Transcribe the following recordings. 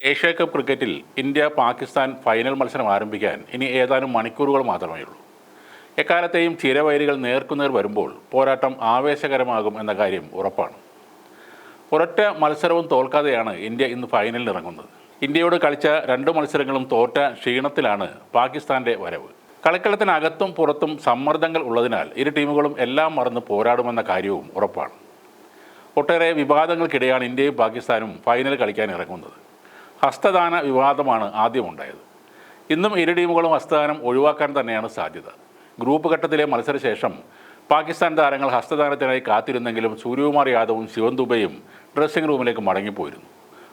Asia cup ക്രിക്കറ്റിൽ India Pakistan final മത്സരം ആരംഭിക്കാൻ ഇനി ഏതാനും മണിക്കൂറുകൾ മാത്രമേ ഉള്ളൂ എക്കാലത്തെയും ചിരവൈരികൾ നേർക്കുനേർ വരുമ്പോൾ പോരാട്ടം ആവേശകരമാകും എന്ന കാര്യം ഉറപ്പാണ്. ഒരൊറ്റ മത്സരവും തോൽക്കാതെയാണ് ഇന്ത്യ ഇന്ന് ഫൈനലിൽ ഇറങ്ങുന്നത്. ഇന്ത്യയോട് കളിച്ച രണ്ട് മത്സരങ്ങളും തോറ്റ ക്ഷീണത്തിലാണ് പാകിസ്ഥാന്റെ വരവ്. കളിക്കളത്തിനകത്തും പുറത്തും സമ്മർദ്ദങ്ങൾ ഉള്ളതിനാൽ ഇരു ടീമുകളും എല്ലാം മറന്ന് പോരാടുമെന്ന കാര്യവും ഉറപ്പാണ്. ഒട്ടേറെ വിവാദങ്ങൾക്കിടെയാണ് ഇന്ത്യയും പാകിസ്ഥാനും ഫൈനൽ കളിക്കാൻ ഇറങ്ങുന്നത്. ഹസ്തദാന വിവാദമാണ് ആദ്യമുണ്ടായത്. ഇന്നും ഇരു ടീമുകളും ഹസ്തദാനം ഒഴിവാക്കാൻ തന്നെയാണ് സാധ്യത. ഗ്രൂപ്പ് ഘട്ടത്തിലെ മത്സരശേഷം പാകിസ്ഥാൻ താരങ്ങൾ ഹസ്തദാനത്തിനായി കാത്തിരുന്നെങ്കിലും സൂര്യകുമാർ യാദവും ശിവൻ ദുബയും ഡ്രസ്സിംഗ് റൂമിലേക്ക് മടങ്ങിപ്പോയിരുന്നു.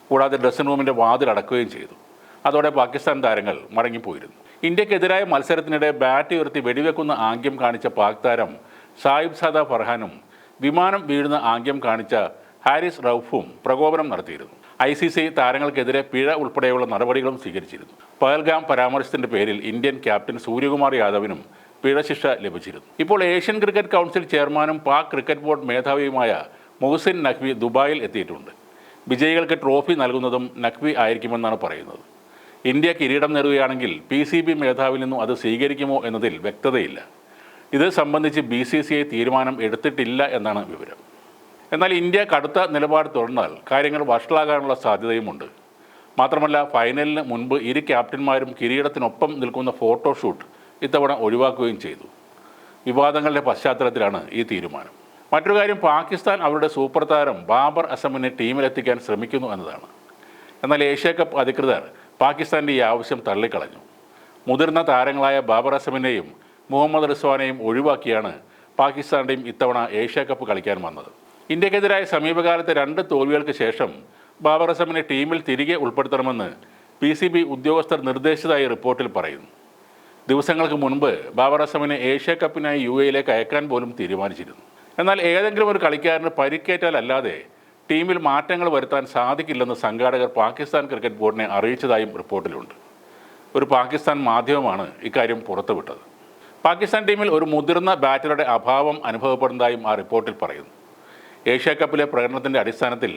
കൂടാതെ ഡ്രസ്സിംഗ് റൂമിന്റെ വാതിൽ അടക്കുകയും ചെയ്തു. അതോടെ പാകിസ്ഥാൻ താരങ്ങൾ മടങ്ങിപ്പോയിരുന്നു. ഇന്ത്യക്കെതിരായ മത്സരത്തിനിടെ ബാറ്റ് ഉയർത്തി വെടിവെക്കുന്ന ആംഗ്യം കാണിച്ച പാക് താരം സായിബ് സാദ ഫർഹാനും വിമാനം വീഴുന്ന ആംഗ്യം കാണിച്ച ഹാരിസ് റൌഫും പ്രകോപനം നടത്തിയിരുന്നു. ഐ സി സി താരങ്ങൾക്കെതിരെ പിഴ ഉൾപ്പെടെയുള്ള നടപടികളും സ്വീകരിച്ചിരുന്നു. പഹൽഗാം പരാമർശത്തിന്റെ പേരിൽ ഇന്ത്യൻ ക്യാപ്റ്റൻ സൂര്യകുമാർ യാദവിനും പിഴശിക്ഷ ലഭിച്ചിരുന്നു. ഇപ്പോൾ ഏഷ്യൻ ക്രിക്കറ്റ് കൗൺസിൽ ചെയർമാനും പാക് ക്രിക്കറ്റ് ബോർഡ് മേധാവിയുമായ മുഹസിൻ നഖ്വി ദുബായിൽ എത്തിയിട്ടുണ്ട്. വിജയികൾക്ക് ട്രോഫി നൽകുന്നതും നഖ്വി ആയിരിക്കുമെന്നാണ് പറയുന്നത്. ഇന്ത്യ കിരീടം നേടുകയാണെങ്കിൽ പി സി ബി മേധാവിൽ നിന്നും അത് സ്വീകരിക്കുമോ എന്നതിൽ വ്യക്തതയില്ല. ഇത് സംബന്ധിച്ച് ബി സി സി ഐ തീരുമാനം എടുത്തിട്ടില്ല എന്നാണ് വിവരം. എന്നാൽ ഇന്ത്യ കടുത്ത നിലപാട് തുടർന്നാൽ കാര്യങ്ങൾ വഷളാകാനുള്ള സാധ്യതയുമുണ്ട്. മാത്രമല്ല ഫൈനലിന് മുൻപ് ഇരു ക്യാപ്റ്റന്മാരും കിരീടത്തിനൊപ്പം നിൽക്കുന്ന ഫോട്ടോഷൂട്ട് ഇത്തവണ ഒഴിവാക്കുകയും ചെയ്തു. വിവാദങ്ങളുടെ പശ്ചാത്തലത്തിലാണ് ഈ തീരുമാനം. മറ്റൊരു കാര്യം പാകിസ്ഥാൻ അവരുടെ സൂപ്പർ താരം ബാബർ അസമിനെ ടീമിലെത്തിക്കാൻ ശ്രമിക്കുന്നു എന്നതാണ്. എന്നാൽ ഏഷ്യ കപ്പ് അധികൃതർ പാകിസ്ഥാന്റെ ഈ ആവശ്യം തള്ളിക്കളഞ്ഞു. മുതിർന്ന താരങ്ങളായ ബാബർ അസമിനെയും മുഹമ്മദ് റിസ്വാനെയും ഒഴിവാക്കിയാണ് പാകിസ്ഥാന്റെയും ഇത്തവണ ഏഷ്യ കപ്പ് കളിക്കാൻ വന്നത്. ഇന്ത്യക്കെതിരായ സമീപകാലത്തെ രണ്ട് തോൽവികൾക്ക് ശേഷം ബാബർ അസമിനെ ടീമിൽ തിരികെ ഉൾപ്പെടുത്തണമെന്ന് പി സി ബി ഉദ്യോഗസ്ഥർ നിർദ്ദേശിച്ചതായി റിപ്പോർട്ടിൽ പറയുന്നു. ദിവസങ്ങൾക്ക് മുൻപ് ബാബർ അസമിനെ ഏഷ്യ കപ്പിനായി യു എയിലേക്ക് അയക്കാൻ പോലും തീരുമാനിച്ചിരുന്നു. എന്നാൽ ഏതെങ്കിലും ഒരു കളിക്കാരന് പരിക്കേറ്റാലല്ലാതെ ടീമിൽ മാറ്റങ്ങൾ വരുത്താൻ സാധിക്കില്ലെന്ന് സംഘാടകർ പാകിസ്ഥാൻ ക്രിക്കറ്റ് ബോർഡിനെ അറിയിച്ചതായും റിപ്പോർട്ടിലുണ്ട്. ഒരു പാകിസ്ഥാൻ മാധ്യമമാണ് ഇക്കാര്യം പുറത്തുവിട്ടത്. പാകിസ്ഥാൻ ടീമിൽ ഒരു മുതിർന്ന ബാറ്ററുടെ അഭാവം അനുഭവപ്പെടുന്നതായും ആ റിപ്പോർട്ടിൽ പറയുന്നു. ഏഷ്യ കപ്പിലെ പ്രകടനത്തിന്റെ അടിസ്ഥാനത്തിൽ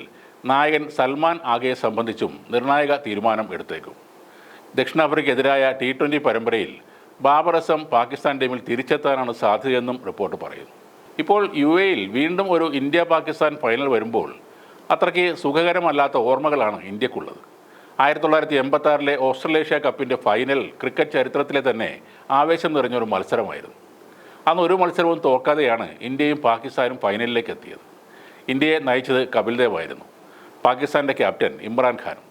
നായകൻ സൽമാൻ ആഗയെ സംബന്ധിച്ചും നിർണായക തീരുമാനം എടുത്തേക്കും. ദക്ഷിണാഫ്രിക്കെതിരായ ടി ട്വന്റി പരമ്പരയിൽ ബാബർ അസം പാകിസ്ഥാൻ ടീമിൽ തിരിച്ചെത്താനാണ് സാധ്യതയെന്നും റിപ്പോർട്ട് പറയുന്നു. ഇപ്പോൾ യു എയിൽ വീണ്ടും ഒരു ഇന്ത്യ പാകിസ്ഥാൻ ഫൈനൽ വരുമ്പോൾ അത്രയ്ക്ക് സുഖകരമല്ലാത്ത ഓർമ്മകളാണ് ഇന്ത്യക്കുള്ളത്. ആയിരത്തി തൊള്ളായിരത്തി എൺപത്തി ആറിലെ ഓസ്ട്രേലേഷ്യ കപ്പിന്റെ ഫൈനൽ ക്രിക്കറ്റ് ചരിത്രത്തിലെ തന്നെ ആവേശം നിറഞ്ഞൊരു മത്സരമായിരുന്നു. അന്ന് ഒരു മത്സരവും തോക്കാതെയാണ് ഇന്ത്യയും പാകിസ്ഥാനും ഫൈനലിലേക്ക് എത്തിയത്. ഇന്ത്യയെ നയിച്ചത് കപിൽ ദേവ് ആയിരുന്നു. പാകിസ്ഥാന്റെ ക്യാപ്റ്റൻ ഇമ്രാൻഖാനും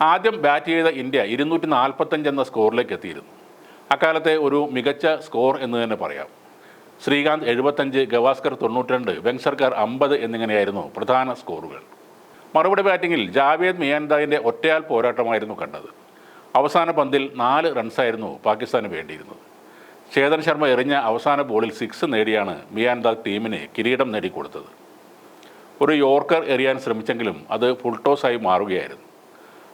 ആദ്യം ബാറ്റ് ചെയ്ത ഇന്ത്യ ഇരുന്നൂറ്റി നാൽപ്പത്തഞ്ച് എന്ന സ്കോറിലേക്ക് എത്തിയിരുന്നു. അക്കാലത്തെ ഒരു മികച്ച സ്കോർ എന്ന് തന്നെ പറയാം. ശ്രീകാന്ത് എഴുപത്തഞ്ച് ഗവാസ്കർ തൊണ്ണൂറ്റിരണ്ട് വെങ്സർക്കാർ അമ്പത് എന്നിങ്ങനെയായിരുന്നു പ്രധാന സ്കോറുകൾ മറുപടി ബാറ്റിങ്ങിൽ ജാവേദ് മിയാൻദായിന്റെ ഒറ്റയാൽ പോരാട്ടമായിരുന്നു കണ്ടത്. അവസാന പന്തിൽ നാല് റൺസായിരുന്നു പാകിസ്ഥാന് വേണ്ടിയിരുന്നത്. ചേതൻ ശർമ്മ എറിഞ്ഞ അവസാന ബോളിൽ സിക്സ് നേടിയാണ് മിയാൻദാദ് ടീമിന് കിരീടം നേടിക്കൊടുത്തത്. ഒരു യോർക്കർ എറിയാൻ ശ്രമിച്ചെങ്കിലും അത് ഫുൾ ടോസായി മാറുകയായിരുന്നു.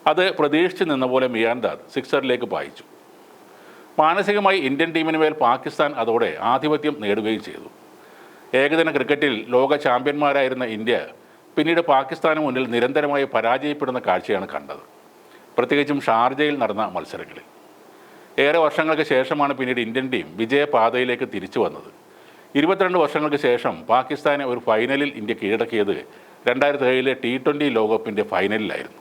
അത് പ്രതീക്ഷിച്ച് നിന്ന പോലെ മിയാൻദാദ് സിക്സറിലേക്ക് പായിച്ചു. മാനസികമായി ഇന്ത്യൻ ടീമിന് മേൽ പാകിസ്ഥാൻ അതോടെ ആധിപത്യം നേടുകയും ചെയ്തു. ഏകദിന ക്രിക്കറ്റിൽ ലോക ചാമ്പ്യന്മാരായിരുന്ന ഇന്ത്യ പിന്നീട് പാകിസ്ഥാന് മുന്നിൽ നിരന്തരമായി പരാജയപ്പെടുന്ന കാഴ്ചയാണ് കണ്ടത്. പ്രത്യേകിച്ചും ഷാർജയിൽ നടന്ന മത്സരങ്ങളിൽ. ഏറെ വർഷങ്ങൾക്ക് ശേഷമാണ് പിന്നീട് ഇന്ത്യൻ ടീം വിജയപാതയിലേക്ക് തിരിച്ചു വന്നത്. ഇരുപത്തിരണ്ട് വർഷങ്ങൾക്ക് ശേഷം പാകിസ്ഥാനെ ഒരു ഫൈനലിൽ ഇന്ത്യ കീഴടക്കിയത് രണ്ടായിരത്തി ഏഴിലെ ടി ട്വന്റി ലോകകപ്പിന്റെ ഫൈനലിലായിരുന്നു.